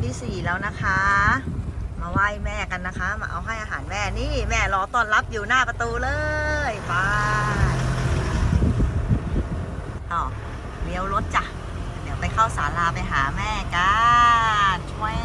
วันที่สี่แล้วนะคะ มาไหว้แม่กันนะคะ มาเอาให้อาหารแม่นี่แม่รอต้อนรับอยู่หน้าประตูเลยไปอ๋อเลี้ยวรถจ้ะ เดี๋ยวไปเข้าศาลาไปหาแม่กันชวบ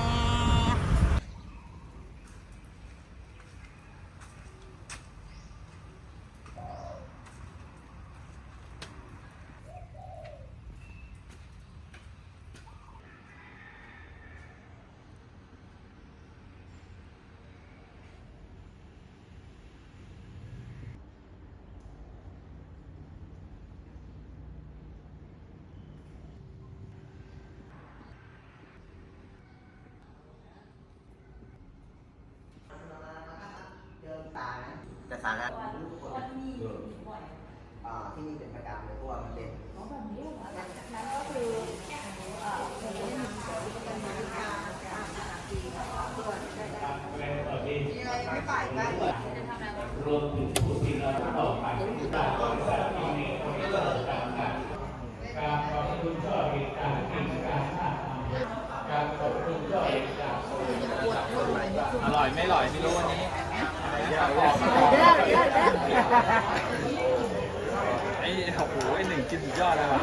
แต่สาระอ่าที่นี่เป็นประจำเลยเพราะว่ามันเป็นรวมถึงผู้ที่เราต่อไปที่ได้บริษัทที่มีคนที่เราตามกันการขอบคุณช่อเหตุการณ์กิจการท่าทางการขอบคุณช่อเหตุการณ์อร่อยไม่อร่อยไม่รู้วันนี้ ไอ้โอ้โหไอ้หนึ่งกินยอดเลยว่ะ